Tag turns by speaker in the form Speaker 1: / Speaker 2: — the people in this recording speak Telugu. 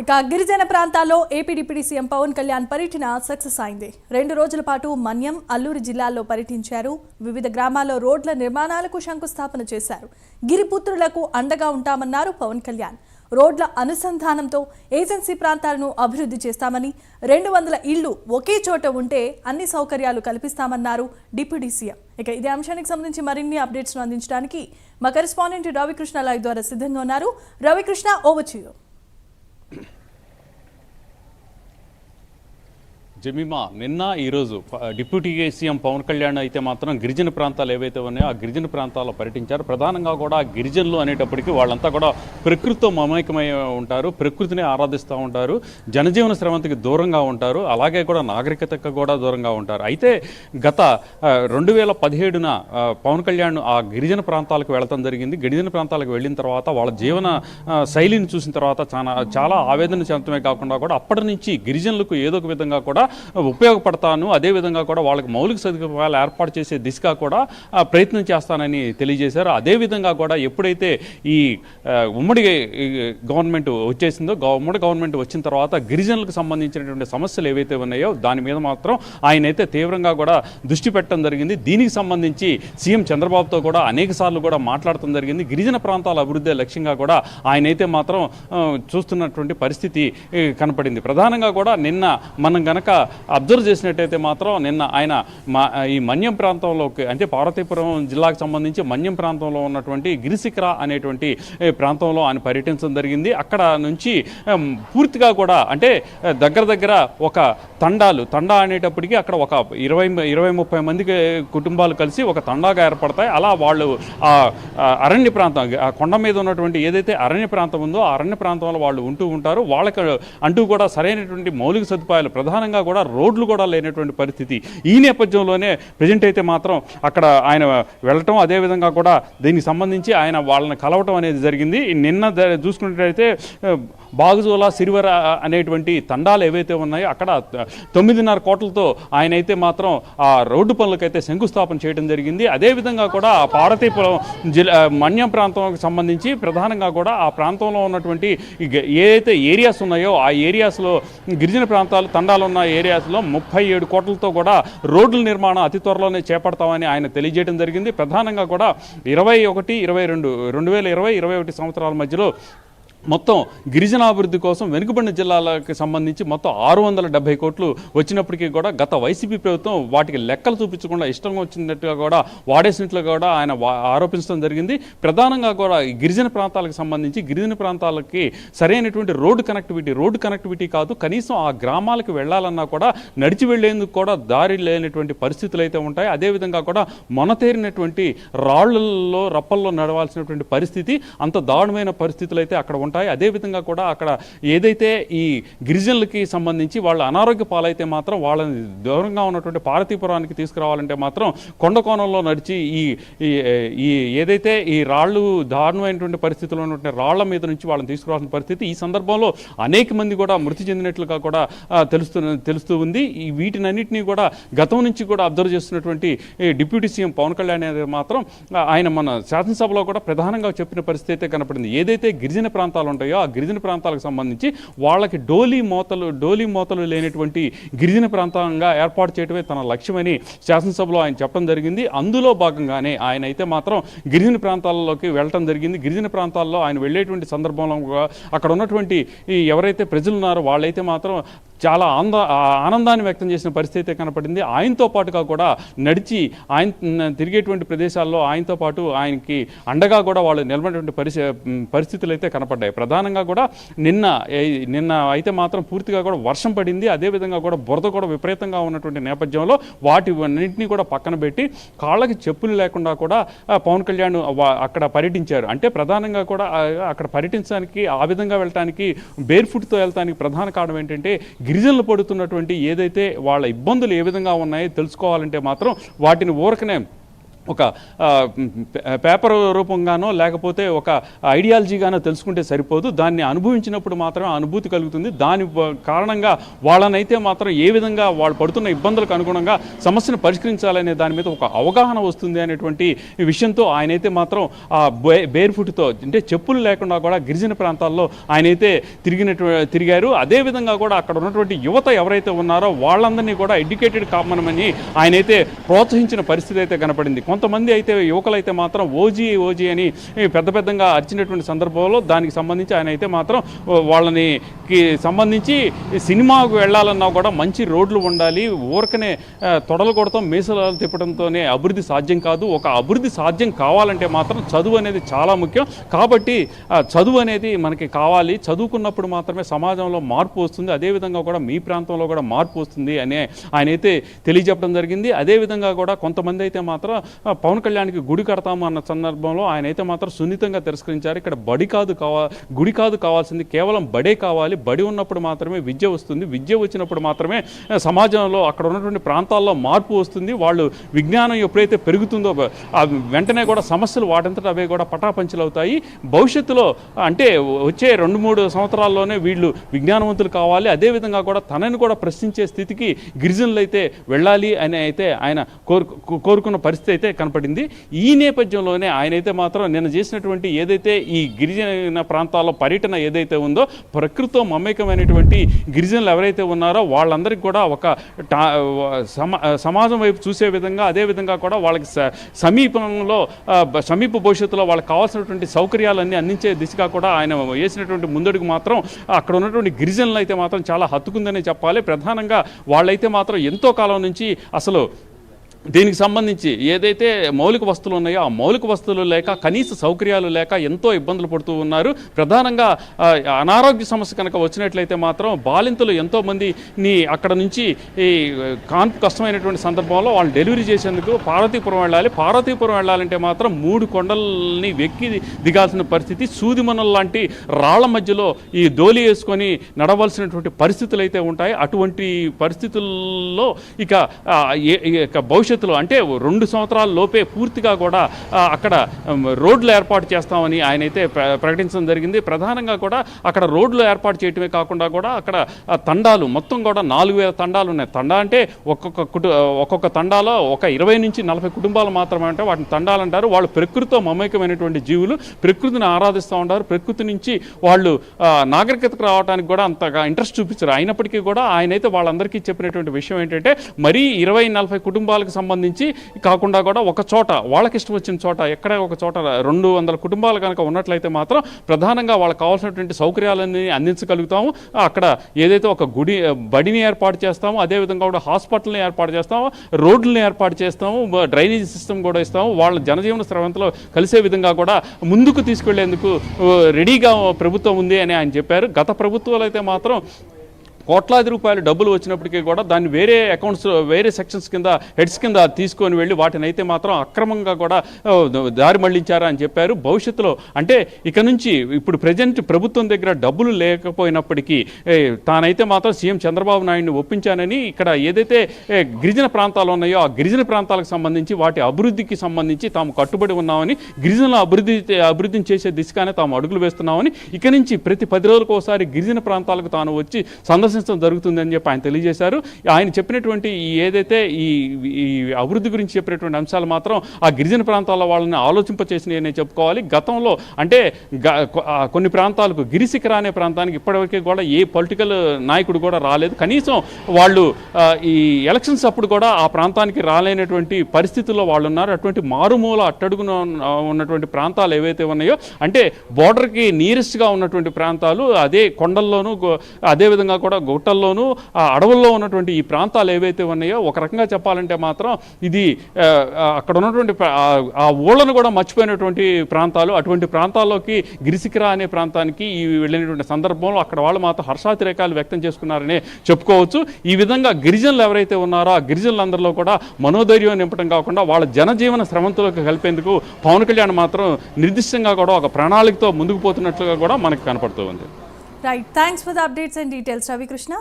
Speaker 1: ఇక గిరిజన ప్రాంతాల్లో AP deputy CM Pawan Kalyan పర్యటన సక్సెస్ అయింది. రెండు రోజుల పాటు మన్యం అల్లూరు జిల్లాల్లో పర్యటించారు. వివిధ గ్రామాల్లో రోడ్ల నిర్మాణాలకు శంకుస్థాపన చేశారు. గిరిపుత్రులకు అండగా ఉంటామన్నారు పవన్ కళ్యాణ్. రోడ్ల అనుసంధానంతో ఏజెన్సీ ప్రాంతాలను అభివృద్ధి చేస్తామని రెండు వందల ఇళ్ళు ఒకే చోట ఉంటే అన్ని సౌకర్యాలు కల్పిస్తామన్నారు డిప్యూటీ సీఎం. ఇక ఇదే అంశానికి సంబంధించి మరిన్ని అప్డేట్స్ను అందించడానికి మా కరెస్పాండెంట్ రవికృష్ణ లైవ్ ద్వారా సిద్ధంగా ఉన్నారు. రవికృష్ణ ఓవర్
Speaker 2: జమీమా నిన్న ఈరోజు డిప్యూటీ సీఎం పవన్ కళ్యాణ్ అయితే మాత్రం గిరిజన ప్రాంతాలు ఏవైతే ఉన్నాయో ఆ గిరిజన ప్రాంతాల్లో పర్యటించారు. ప్రధానంగా కూడా గిరిజనులు అనేటప్పటికీ వాళ్ళంతా కూడా ప్రకృతితో మమేకమై ఉంటారు ప్రకృతిని ఆరాధిస్తూ ఉంటారు జనజీవన శ్రవంతికి దూరంగా ఉంటారు అలాగే కూడా నాగరికతకు కూడా దూరంగా ఉంటారు. అయితే గత రెండు వేల పదిహేడున పవన్ కళ్యాణ్ ఆ గిరిజన ప్రాంతాలకు వెళ్ళటం జరిగింది. గిరిజన ప్రాంతాలకు వెళ్ళిన తర్వాత వాళ్ళ జీవన శైలిని చూసిన తర్వాత చాలా చాలా ఆవేదన చెందడమే కాకుండా కూడా అప్పటి నుంచి గిరిజనులకు ఏదో ఒక విధంగా కూడా ఉపయోగపడతాను. అదేవిధంగా కూడా వాళ్ళకి మౌలిక సదుపాయాలు ఏర్పాటు చేసే దిశగా కూడా ప్రయత్నం చేస్తానని తెలియజేశారు. అదేవిధంగా కూడా ఎప్పుడైతే ఈ ఉమ్మడి గవర్నమెంట్ వచ్చేసిందో ఉమ్మడి గవర్నమెంట్ వచ్చిన తర్వాత గిరిజనులకు సంబంధించినటువంటి సమస్యలు ఏవైతే ఉన్నాయో దాని మీద మాత్రం ఆయన అయితే తీవ్రంగా కూడా దృష్టి పెట్టడం జరిగింది. దీనికి సంబంధించి సీఎం చంద్రబాబుతో కూడా అనేక సార్లు కూడా మాట్లాడటం జరిగింది. గిరిజన ప్రాంతాల అభివృద్ధి లక్ష్యంగా కూడా ఆయన అయితే మాత్రం చూస్తున్నటువంటి పరిస్థితి కనపడింది. ప్రధానంగా కూడా నిన్న మనం గనక అబ్జర్వ్ చేసినట్టయితే మాత్రం నిన్న ఆయన మా ఈ మన్యం ప్రాంతంలోకి అంటే పార్వతీపురం జిల్లాకు సంబంధించి మన్యం ప్రాంతంలో ఉన్నటువంటి గిరిశిఖర అనేటువంటి ప్రాంతంలో ఆయన పర్యటించడం జరిగింది. అక్కడ నుంచి పూర్తిగా కూడా అంటే దగ్గర దగ్గర ఒక తండాలు తండా అనేటప్పటికీ అక్కడ ఒక ఇరవై ఇరవై ముప్పై మందికి కుటుంబాలు కలిసి ఒక తండాగా ఏర్పడతాయి. అలా వాళ్ళు ఆ అరణ్య ప్రాంతం ఆ కొండ మీద ఉన్నటువంటి ఏదైతే అరణ్య ప్రాంతం ఉందో ఆ అరణ్య ప్రాంతంలో వాళ్ళు ఉంటూ ఉంటారు. వాళ్ళకి అంటూ కూడా సరైనటువంటి మౌలిక సదుపాయాలు ప్రధానంగా కూడా కూడా రోడ్లు కూడా లేనటువంటి పరిస్థితి. ఈ నేపథ్యంలోనే ప్రజెంట్ అయితే మాత్రం అక్కడ ఆయన వెళ్ళటం అదేవిధంగా కూడా దీనికి సంబంధించి ఆయన వాళ్ళని కలవటం అనేది జరిగింది. నిన్న చూసుకున్నట్లయితే బాగుజోల సిరివర అనేటువంటి తండాలు ఏవైతే ఉన్నాయో అక్కడ తొమ్మిదిన్నర కోట్లతో ఆయన అయితే మాత్రం ఆ రోడ్డు పనులకైతే శంకుస్థాపన చేయడం జరిగింది. అదేవిధంగా కూడా పార్వతీపురం జిల్లా మన్యం ప్రాంతంకి సంబంధించి ప్రధానంగా కూడా ఆ ప్రాంతంలో ఉన్నటువంటి ఏదైతే ఏరియాస్ ఉన్నాయో ఆ ఏరియాస్లో గిరిజన ప్రాంతాలు తండాలు ఉన్న ఏరియాస్లో ముప్పై ఏడు కోట్లతో కూడా రోడ్ల నిర్మాణం అతి త్వరలోనే చేపడతామని ఆయన తెలియజేయడం జరిగింది. ప్రధానంగా కూడా ఇరవై ఒకటి ఇరవై రెండు రెండు వేల ఇరవై ఇరవై ఒకటి సంవత్సరాల మధ్యలో మొత్తం గిరిజనాభివృద్ధి కోసం వెనుకబడిన జిల్లాలకు సంబంధించి మొత్తం ఆరు వందల డెబ్బై కోట్లు వచ్చినప్పటికీ కూడా గత వైసీపీ ప్రభుత్వం వాటికి లెక్కలు చూపించకుండా ఇష్టం వచ్చినట్టుగా కూడా వాడేసినట్లుగా కూడా ఆయన ఆరోపించడం జరిగింది. ప్రధానంగా కూడా గిరిజన ప్రాంతాలకు సంబంధించి గిరిజన ప్రాంతాలకి సరైనటువంటి రోడ్డు కనెక్టివిటీ రోడ్డు కనెక్టివిటీ కాదు కనీసం ఆ గ్రామాలకు వెళ్ళాలన్నా కూడా నడిచి వెళ్ళేందుకు కూడా దారి లేనటువంటి పరిస్థితులు అయితే ఉంటాయి. అదేవిధంగా కూడా మొనతేరినటువంటి రాళ్ళలో రప్పల్లో నడవాల్సినటువంటి పరిస్థితి అంత దారుణమైన పరిస్థితులు అయితే అక్కడ ఉంటాయి ఉంటాయి. అదేవిధంగా కూడా అక్కడ ఏదైతే ఈ గిరిజనులకి సంబంధించి వాళ్ళ అనారోగ్య పాలైతే మాత్రం వాళ్ళని దూరంగా ఉన్నటువంటి పార్వతీపురానికి తీసుకురావాలంటే మాత్రం కొండ కోణంలో నడిచి ఈ ఈ- ఏదైతే ఈ రాళ్ళు దారుణమైనటువంటి పరిస్థితుల్లో ఉన్నటువంటి రాళ్ళ మీద నుంచి వాళ్ళని తీసుకురావాల్సిన పరిస్థితి ఈ సందర్భంలో అనేక మంది కూడా మృతి చెందినట్లుగా కూడా తెలుస్తూ తెలుస్తు తెలుస్తూ ఉంది. ఈ వీటినన్నింటినీ కూడా గతం నుంచి కూడా అబ్జర్వ్ చేస్తున్నటువంటి డిప్యూటీ సీఎం పవన్ కళ్యాణ్ అనేది మాత్రం ఆయన మన శాసనసభలో కూడా ప్రధానంగా చెప్పిన పరిస్థితి అయితే కనపడింది. ఏదైతే గిరిజన ప్రాంతాలు ఉంటాయో ఆ గిరిజన ప్రాంతాలకు సంబంధించి వాళ్ళకి డోలీ మోతలు డోలీ మోతలు లేనటువంటి గిరిజన ప్రాంతంగా ఏర్పాటు చేయడమే తన లక్ష్యమని శాసనసభలో ఆయన చెప్పడం జరిగింది. అందులో భాగంగానే ఆయన అయితే మాత్రం గిరిజన ప్రాంతాలలోకి వెళ్ళటం జరిగింది. గిరిజన ప్రాంతాల్లో ఆయన వెళ్ళేటువంటి సందర్భంలో కూడా అక్కడ ఉన్నటువంటి ఎవరైతే ప్రజలు ఉన్నారో వాళ్ళైతే మాత్రం చాలా ఆంద ఆనందాన్ని వ్యక్తం చేసిన పరిస్థితి అయితే కనపడింది. ఆయనతో పాటుగా కూడా నడిచి ఆయన తిరిగేటువంటి ప్రదేశాల్లో ఆయనతో పాటు ఆయనకి అండగా కూడా వాళ్ళు నిలబడినటువంటి పరిస్థి పరిస్థితులు అయితే కనపడ్డాయి. ప్రధానంగా కూడా నిన్న నిన్న అయితే మాత్రం పూర్తిగా కూడా వర్షం పడింది. అదేవిధంగా కూడా బురద కూడా విపరీతంగా ఉన్నటువంటి నేపథ్యంలో వాటి అన్నింటినీ కూడా పక్కన పెట్టి కాళ్ళకి చెప్పులు లేకుండా కూడా పవన్ కళ్యాణ్ అక్కడ పర్యటించారు. అంటే ప్రధానంగా కూడా అక్కడ పర్యటించడానికి ఆ విధంగా వెళ్ళటానికి బేర్ ఫుట్తో వెళ్తానికి ప్రధాన కారణం ఏంటంటే గిరిజనులు పడుతున్నటువంటి ఏదైతే వాళ్ళ ఇబ్బందులు ఏ విధంగా ఉన్నాయో తెలుసుకోవాలంటే మాత్రం వాటిని ఊరకనే ఒక పేపర్ రూపంగానో లేకపోతే ఒక ఐడియాలజీగానో తెలుసుకుంటే సరిపోదు. దాన్ని అనుభవించినప్పుడు మాత్రమే అనుభూతి కలుగుతుంది. దాని కారణంగా వాళ్ళనైతే మాత్రం ఏ విధంగా వాళ్ళు పడుతున్న ఇబ్బందులకు అనుగుణంగా సమస్యను పరిష్కరించాలనే దాని మీద ఒక అవగాహన వస్తుంది అనేటువంటి విషయంతో ఆయనైతే మాత్రం ఆ బే- బేర్ ఫుట్తో అంటే చెప్పులు లేకుండా కూడా గిరిజన ప్రాంతాల్లో ఆయనైతే తిరిగినటువంటి తిరిగారు. అదేవిధంగా కూడా అక్కడ ఉన్నటువంటి యువత ఎవరైతే ఉన్నారో వాళ్ళందరినీ కూడా ఎడ్యుకేటెడ్ కామనమని ఆయనైతే ప్రోత్సహించిన పరిస్థితి అయితే కనపడింది. కొంతమంది అయితే యువకులైతే మాత్రం ఓజీ ఓజీ అని పెద్ద పెద్దగా అరిచినటువంటి సందర్భంలో దానికి సంబంధించి ఆయన అయితే మాత్రం వాళ్ళని కి సంబంధించి సినిమాకు వెళ్ళాలన్నా కూడా మంచి రోడ్లు ఉండాలి ఊరకనే తొడలు కొడతాం మీసలు తిప్పడంతోనే అభివృద్ధి సాధ్యం కాదు. ఒక అభివృద్ధి సాధ్యం కావాలంటే మాత్రం చదువు అనేది చాలా ముఖ్యం. కాబట్టి చదువు అనేది మనకి కావాలి. చదువుకున్నప్పుడు మాత్రమే సమాజంలో మార్పు వస్తుంది. అదేవిధంగా కూడా మీ ప్రాంతంలో కూడా మార్పు వస్తుంది అనే ఆయన అయితే తెలియజెప్పడం జరిగింది. అదేవిధంగా కూడా కొంతమంది అయితే మాత్రం పవన్ కళ్యాణ్కి గుడి కడతాము అన్న సందర్భంలో ఆయన అయితే మాత్రం సున్నితంగా తిరస్కరించారు. ఇక్కడ బడి కాదు కావా గుడి కాదు కావాల్సింది కేవలం బడే కావాలి. బడి ఉన్నప్పుడు మాత్రమే విద్య వస్తుంది. విద్య వచ్చినప్పుడు మాత్రమే సమాజంలో అక్కడ ఉన్నటువంటి ప్రాంతాల్లో మార్పు వస్తుంది. వాళ్ళు విజ్ఞానం ఎప్పుడైతే పెరుగుతుందో వెంటనే కూడా సమస్యలు వాటంతట అవే కూడా పటాపంచలు అవుతాయి. భవిష్యత్తులో అంటే వచ్చే రెండు మూడు సంవత్సరాల్లోనే వీళ్ళు విజ్ఞానవంతులు కావాలి. అదేవిధంగా కూడా తనని కూడా ప్రశ్నించే స్థితికి గిరిజనులు అయితే వెళ్ళాలి అని అయితే ఆయన కోరు కోరుకున్న పరిస్థితి అయితే కనపడింది. ఈ నేపథ్యంలోనే ఆయన అయితే మాత్రం నిన్న చేసినటువంటి ఏదైతే ఈ గిరిజన ప్రాంతాల్లో పర్యటన ఏదైతే ఉందో ప్రకృతితో మమేకమైనటువంటి గిరిజనులు ఎవరైతే ఉన్నారో వాళ్ళందరికీ కూడా ఒక టా- సమాజం వైపు చూసే విధంగా అదే విధంగా కూడా వాళ్ళకి సమీపంలో సమీప భవిష్యత్తులో వాళ్ళకి కావాల్సినటువంటి సౌకర్యాలన్నీ అందించే దిశగా కూడా ఆయన వేసినటువంటి ముందడుగు మాత్రం అక్కడ ఉన్నటువంటి గిరిజనులు అయితే మాత్రం చాలా హత్తుకుందనే చెప్పాలి. ప్రధానంగా వాళ్ళైతే మాత్రం ఎంతో కాలం నుంచి అసలు దీనికి సంబంధించి ఏదైతే మౌలిక వస్తువులు ఉన్నాయో ఆ మౌలిక వస్తువులు లేక కనీస సౌకర్యాలు లేక ఎంతో ఇబ్బందులు పడుతూ ఉన్నారు. ప్రధానంగా అనారోగ్య సమస్య కనుక వచ్చినట్లయితే మాత్రం బాలింతలు ఎంతోమందిని అక్కడ నుంచి ఈ కాన్పు కష్టమైనటువంటి సందర్భంలో వాళ్ళు డెలివరీ చేసేందుకు పార్వతీపురం వెళ్ళాలి. పార్వతీపురం వెళ్ళాలంటే మాత్రం మూడు కొండల్ని వెక్కి దిగాల్సిన పరిస్థితి సూదిమనల్ లాంటి రాళ్ళ మధ్యలో ఈ దోలి వేసుకొని నడవలసినటువంటి పరిస్థితులు అయితే ఉంటాయి. అటువంటి పరిస్థితుల్లో ఇక ఆ, భవిష్యత్తులో అంటే రెండు సంవత్సరాల లోపే పూర్తిగా కూడా అక్కడ రోడ్లు ఏర్పాటు చేస్తామని ఆయన అయితే ప్రకటించడం జరిగింది. ప్రధానంగా కూడా అక్కడ రోడ్లు ఏర్పాటు చేయటమే కాకుండా కూడా అక్కడ తండాలు మొత్తం కూడా నాలుగు వేల తండాలు ఉన్నాయి. తండా అంటే ఒక్కొక్క కుటు ఒక్కొక్క తండాలో ఒక ఇరవై నుంచి నలభై కుటుంబాలు మాత్రమే అంటే వాటిని తండాలు అంటారు. వాళ్ళు ప్రకృతితో మమేకమైనటువంటి జీవులు ప్రకృతిని ఆరాధిస్తూ ఉంటారు. ప్రకృతి నుంచి వాళ్ళు నాగరికతకు రావడానికి కూడా అంతగా ఇంట్రెస్ట్ చూపించారు. అయినప్పటికీ కూడా ఆయన అయితే వాళ్ళందరికీ చెప్పినటువంటి విషయం ఏంటంటే మరీ ఇరవై నలభై కుటుంబాలకు సంబంధించి కాకుండా కూడా ఒక చోట వాళ్ళకి ఇష్టం వచ్చిన చోట ఎక్కడ ఒక చోట రెండు వందల కుటుంబాలు కనుక ఉన్నట్లయితే మాత్రం ప్రధానంగా వాళ్ళకి కావాల్సినటువంటి సౌకర్యాలన్నీ అందించగలుగుతాము. అక్కడ ఏదైతే ఒక గుడి బడిని ఏర్పాటు చేస్తామో అదేవిధంగా కూడా హాస్పిటల్ని ఏర్పాటు చేస్తాము రోడ్లని ఏర్పాటు చేస్తాము డ్రైనేజ్ డ్రైనేజీ సిస్టమ్ కూడా ఇస్తాము. వాళ్ళ జనజీవన స్రవంతిలో కలిసే విధంగా కూడా ముందుకు తీసుకెళ్ళేందుకు రెడీగా ప్రభుత్వం ఉంది అని ఆయన చెప్పారు. గత ప్రభుత్వాలు అయితే మాత్రం కోట్లాది రూపాయలు డబ్బులు వచ్చినప్పటికీ కూడా దాన్ని వేరే అకౌంట్స్ వేరే సెక్షన్స్ కింద హెడ్స్ కింద తీసుకొని వెళ్ళి వాటిని అయితే మాత్రం అక్రమంగా కూడా దారి మళ్ళించారా అని చెప్పారు. భవిష్యత్తులో అంటే ఇక నుంచి ఇప్పుడు ప్రజెంట్ ప్రభుత్వం దగ్గర డబ్బులు లేకపోయినప్పటికీ తానైతే మాత్రం సీఎం చంద్రబాబు నాయుడిని ఒప్పించానని ఇక్కడ ఏదైతే గిరిజన ప్రాంతాలు ఉన్నాయో ఆ గిరిజన ప్రాంతాలకు సంబంధించి వాటి అభివృద్ధికి సంబంధించి తాము కట్టుబడి ఉన్నామని గిరిజనుల అభివృద్ధి అభివృద్ధిని చేసే దిశగానే తాము అడుగులు వేస్తున్నామని ఇక నుంచి ప్రతి పది రోజులకు ఒకసారి గిరిజన ప్రాంతాలకు తాను వచ్చి సందర్శించడం జరుగుతుందని చెప్పి ఆయన తెలియజేశారు. ఆయన చెప్పినటువంటి ఈ ఏదైతే ఈ ఈ అభివృద్ధి గురించి చెప్పినటువంటి అంశాలు మాత్రం ఆ గిరిజన ప్రాంతాల వాళ్ళని ఆలోచింపచేసినాయి అని చెప్పుకోవాలి. గతంలో అంటే గ- కొన్ని ప్రాంతాలకు గిరిశిఖర అనే ప్రాంతానికి ఇప్పటివరకు కూడా ఏ పొలిటికల్ నాయకుడు కూడా రాలేదు. కనీసం వాళ్ళు ఈ ఎలక్షన్స్ అప్పుడు కూడా ఆ ప్రాంతానికి రాలేనటువంటి పరిస్థితుల్లో వాళ్ళు ఉన్నారు. అటువంటి మారుమూల అట్టడుగున ఉన్నటువంటి ప్రాంతాలు ఏవైతే ఉన్నాయో అంటే బోర్డర్కి నియరెస్ట్గా ఉన్నటువంటి ప్రాంతాలు అదే కొండల్లోనూ అదేవిధంగా కూడా గుట్టల్లోనూ ఆ అడవుల్లో ఉన్నటువంటి ఈ ప్రాంతాలు ఏవైతే ఉన్నాయో ఒక రకంగా చెప్పాలంటే మాత్రం ఇది అక్కడ ఉన్నటువంటి ఆ- ఊళ్ళను కూడా మర్చిపోయినటువంటి ప్రాంతాలు. అటువంటి ప్రాంతాల్లోకి గిరిసికిరా అనే ప్రాంతానికి ఈ వెళ్ళినటువంటి సందర్భంలో అక్కడ వాళ్ళు మాత్రం హర్షాతిరేకాలు వ్యక్తం చేసుకున్నారనే చెప్పుకోవచ్చు. ఈ విధంగా గిరిజనులు ఎవరైతే ఉన్నారో ఆ గిరిజనులందరిలో కూడా మనోధైర్యం నింపడం కాకుండా వాళ్ళ జనజీవన శ్రమంతులకు కలిపేందుకు పవన్ కళ్యాణ్ మాత్రం నిర్దిష్టంగా కూడా ఒక ప్రణాళికతో ముందుకు పోతున్నట్లుగా కూడా మనకు కనపడుతూ ఉంది.
Speaker 1: Right. Thanks for the updates and details, Ravi Krishna.